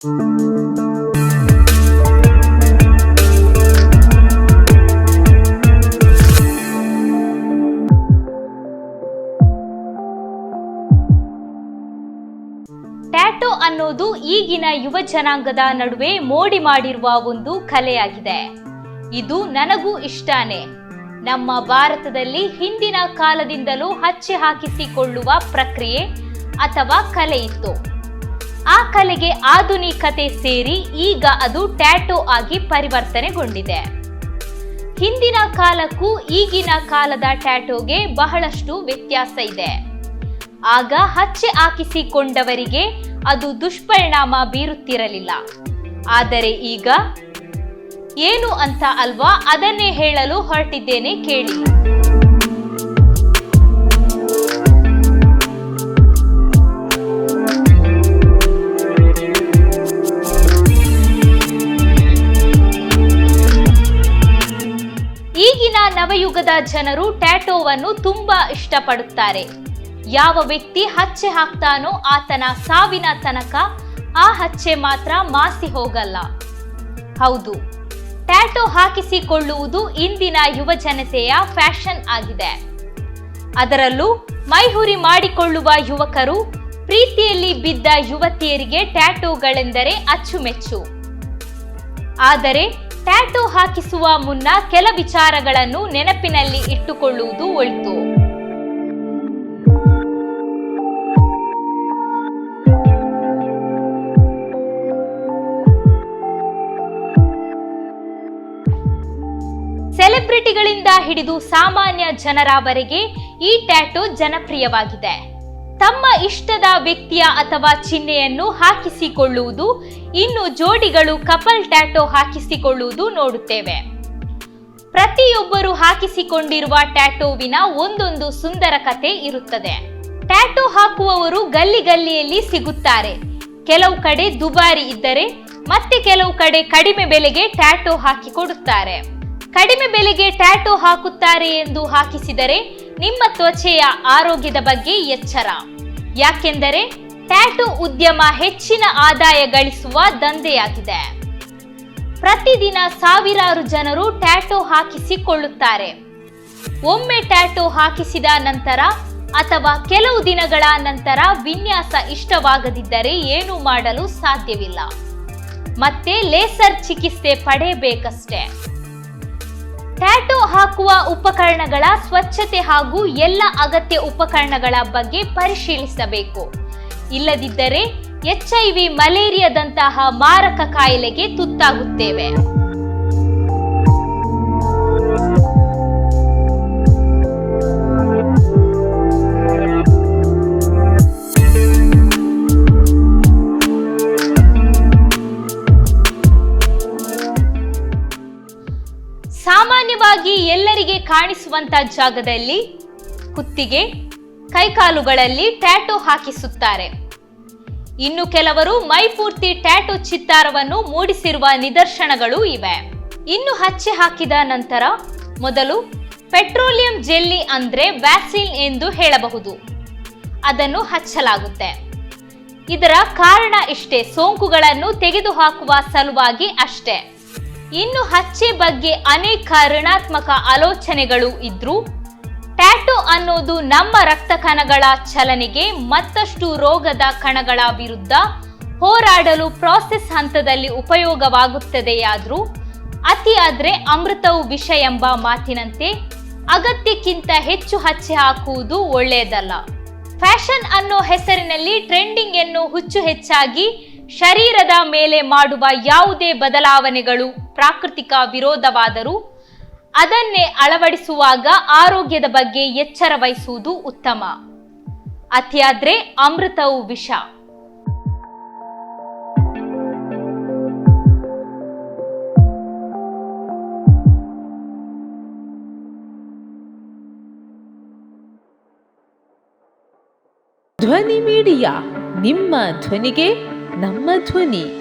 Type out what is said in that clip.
Tattoo ಅನ್ನೋದು ಈಗಿನ ಯುವ ಜನಾಂಗದ ನಡುವೆ ಮೋಡಿ ಮಾಡಿರುವ ಒಂದು ಕಲೆಯಾಗಿದೆ. ಇದು ನನಗೂ ಇಷ್ಟಾನೆ. ನಮ್ಮ ಭಾರತದಲ್ಲಿ ಹಿಂದಿನ ಕಾಲದಿಂದಲೂ ಹಚ್ಚೆ ಹಾಕಿಸಿಕೊಳ್ಳುವ ಪ್ರಕ್ರಿಯೆ ಅಥವಾ ಕಲೆ ಇತ್ತು. ಆ ಕಲೆಗೆ ಆಧುನಿಕತೆ ಸೇರಿ ಈಗ ಅದು ಟ್ಯಾಟೋ ಆಗಿ ಪರಿವರ್ತನೆಗೊಂಡಿದೆ. ಹಿಂದಿನ ಕಾಲಕ್ಕೂ ಈಗಿನ ಕಾಲದ ಟ್ಯಾಟೋಗೆ ಬಹಳಷ್ಟು ವ್ಯತ್ಯಾಸ ಇದೆ. ಆಗ ಹಚ್ಚೆ ಹಾಕಿಸಿಕೊಂಡವರಿಗೆ ಅದು ದುಷ್ಪರಿಣಾಮ ಬೀರುತ್ತಿರಲಿಲ್ಲ. ಆದರೆ ಈಗ ಏನು ಅಂತ ಅಲ್ವಾ ಅದನ್ನೇ ಹೇಳಲು ಹೊರಟಿದ್ದೇನೆ ಕೇಳಿ. ಈಗಿನ ನವಯುಗದ ಜನರು ಟ್ಯಾಟೋವನ್ನು ತುಂಬಾ ಇಷ್ಟಪಡುತ್ತಾರೆ. ಯಾವ ವ್ಯಕ್ತಿ ಹಚ್ಚೆ ಹಾಕ್ತಾನೋ ಆತನ ಸಾವಿನ ತನಕ ಆ ಹಚ್ಚೆ ಮಾತ್ರ ಮಾಸಿ ಹೋಗಲ್ಲ. ಹೌದು, ಟ್ಯಾಟೋ ಹಾಕಿಸಿಕೊಳ್ಳುವುದು ಇಂದಿನ ಯುವ ಜನತೆಯ ಫ್ಯಾಷನ್ ಆಗಿದೆ. ಅದರಲ್ಲೂ ಮೈಹುರಿ ಮಾಡಿಕೊಳ್ಳುವ ಯುವಕರು ಪ್ರೀತಿಯಲ್ಲಿ ಬಿದ್ದ ಯುವತಿಯರಿಗೆ ಟ್ಯಾಟೋಗಳೆಂದರೆ ಅಚ್ಚುಮೆಚ್ಚು. ಆದರೆ ಟ್ಯಾಟೋ ಹಾಕಿಸುವ ಮುನ್ನ ಕೆಲ ವಿಚಾರಗಳನ್ನು ನೆನಪಿನಲ್ಲಿ ಇಟ್ಟುಕೊಳ್ಳುವುದು ಒಳಿತು. ಸೆಲೆಬ್ರಿಟಿಗಳಿಂದ ಹಿಡಿದು ಸಾಮಾನ್ಯ ಜನರವರೆಗೆ ಈ ಟ್ಯಾಟೂ ಜನಪ್ರಿಯವಾಗಿದೆ. ತಮ್ಮ ಇಷ್ಟದ ವ್ಯಕ್ತಿಯ ಅಥವಾ ಚಿಹ್ನೆಯನ್ನು ಹಾಕಿಸಿಕೊಳ್ಳುವುದು, ಇನ್ನು ಜೋಡಿಗಳು ಕಪಲ್ ಟ್ಯಾಟೋ ಹಾಕಿಸಿಕೊಳ್ಳುವುದು ನೋಡುತ್ತೇವೆ. ಪ್ರತಿಯೊಬ್ಬರು ಹಾಕಿಸಿಕೊಂಡಿರುವ ಟ್ಯಾಟೋವಿನ ಒಂದೊಂದು ಸುಂದರ ಕತೆ ಇರುತ್ತದೆ. ಟ್ಯಾಟೋ ಹಾಕುವವರು ಗಲ್ಲಿ ಗಲ್ಲಿಯಲ್ಲಿ ಸಿಗುತ್ತಾರೆ. ಕೆಲವು ಕಡೆ ದುಬಾರಿ ಇದ್ದರೆ, ಮತ್ತೆ ಕೆಲವು ಕಡೆ ಕಡಿಮೆ ಬೆಲೆಗೆ ಟ್ಯಾಟೋ ಹಾಕಿ ಕೊಡುತ್ತಾರೆ. ಕಡಿಮೆ ಬೆಲೆಗೆ ಟ್ಯಾಟೋ ಹಾಕುತ್ತಾರೆ ಎಂದು ಹಾಕಿಸಿದರೆ ನಿಮ್ಮ ತ್ವಚೆಯ ಆರೋಗ್ಯದ ಬಗ್ಗೆ ಎಚ್ಚರ. ಯಾಕೆಂದರೆ ಟ್ಯಾಟೂ ಉದ್ಯಮ ಹೆಚ್ಚಿನ ಆದಾಯ ಗಳಿಸುವ ದಂಧೆಯಾಗಿದೆ. ಪ್ರತಿದಿನ ಸಾವಿರಾರು ಜನರು ಟ್ಯಾಟೋ ಹಾಕಿಸಿಕೊಳ್ಳುತ್ತಾರೆ. ಒಮ್ಮೆ ಟ್ಯಾಟೋ ಹಾಕಿಸಿದ ನಂತರ ಅಥವಾ ಕೆಲವು ದಿನಗಳ ನಂತರ ವಿನ್ಯಾಸ ಇಷ್ಟವಾಗದಿದ್ದರೆ ಏನು ಮಾಡಲು ಸಾಧ್ಯವಿಲ್ಲ. ಮತ್ತೆ ಲೇಸರ್ ಚಿಕಿತ್ಸೆ ಪಡೆಯಬೇಕಷ್ಟೇ. ಹಾಕುವ ಉಪಕರಣಗಳ ಸ್ವಚ್ಛತೆ ಹಾಗೂ ಎಲ್ಲ ಅಗತ್ಯ ಉಪಕರಣಗಳ ಬಗ್ಗೆ ಪರಿಶೀಲಿಸಬೇಕು. ಇಲ್ಲದಿದ್ದರೆ ಎಚ್ಐವಿ ಮಲೇರಿಯಾದಂತಹ ಮಾರಕ ಕಾಯಿಲೆಗೆ ತುತ್ತಾಗುತ್ತೇವೆ. ಸಾಮಾನ್ಯವಾಗಿ ಎಲ್ಲರಿಗೆ ಕಾಣಿಸುವಂತ ಜಾಗದಲ್ಲಿ ಕುತ್ತಿಗೆ, ಕೈಕಾಲುಗಳಲ್ಲಿ ಟ್ಯಾಟೋ ಹಾಕಿಸುತ್ತಾರೆ. ಇನ್ನು ಕೆಲವರು ಮೈ ಪೂರ್ತಿ ಟ್ಯಾಟೋ ಚಿತ್ತಾರವನ್ನು ಮೂಡಿಸಿರುವ ನಿದರ್ಶನಗಳು ಇವೆ. ಇನ್ನು ಹಚ್ಚಿ ಹಾಕಿದ ನಂತರ ಮೊದಲು ಪೆಟ್ರೋಲಿಯಂ ಜೆಲ್ಲಿ ಅಂದ್ರೆ ವ್ಯಾಕ್ಸಿನ್ ಎಂದು ಹೇಳಬಹುದು. ಅದನ್ನು ಹಚ್ಚಲಾಗುತ್ತೆ. ಇದರ ಕಾರಣ ಇಷ್ಟೇ, ಸೋಂಕುಗಳನ್ನು ತೆಗೆದುಹಾಕುವ ಸಲುವಾಗಿ ಅಷ್ಟೇ. ಇನ್ನು ಹಚ್ಚೆ ಬಗ್ಗೆ ಅನೇಕ ಋಣಾತ್ಮಕ ಆಲೋಚನೆಗಳು ಇದ್ರೂ ಟ್ಯಾಟೋ ಅನ್ನೋದು ನಮ್ಮ ರಕ್ತ ಕಣಗಳ ಚಲನೆಗೆ ಮತ್ತಷ್ಟು ರೋಗದ ಕಣಗಳ ವಿರುದ್ಧ ಹೋರಾಡಲು ಪ್ರಾಸೆಸ್ ಹಂತದಲ್ಲಿ ಉಪಯೋಗವಾಗುತ್ತದೆಯಾದ್ರೂ ಆದ್ರೆ ಅಮೃತವು ವಿಷ ಎಂಬ ಮಾತಿನಂತೆ ಅಗತ್ಯಕ್ಕಿಂತ ಹೆಚ್ಚು ಹಚ್ಚೆ ಹಾಕುವುದು ಒಳ್ಳೆಯದಲ್ಲ. ಫ್ಯಾಷನ್ ಅನ್ನೋ ಹೆಸರಿನಲ್ಲಿ ಟ್ರೆಂಡಿಂಗ್ ಎನ್ನು ಹುಚ್ಚು ಹೆಚ್ಚಾಗಿ ಶರೀರದ ಮೇಲೆ ಮಾಡುವ ಯಾವುದೇ ಬದಲಾವಣೆಗಳು ಪ್ರಾಕೃತಿಕ ವಿರೋಧವಾದರೂ ಅದನ್ನೇ ಅಳವಡಿಸುವಾಗ ಆರೋಗ್ಯದ ಬಗ್ಗೆ ಎಚ್ಚರ ವಹಿಸುವುದು ಉತ್ತಮ. ಅತಿಯಾದ್ರೆ ಅಮೃತವು ವಿಷ. ಧ್ವನಿ ಮೀಡಿಯಾ, ನಿಮ್ಮ ಧ್ವನಿಗೆ ನಮ್ಮ ಧ್ವನಿ.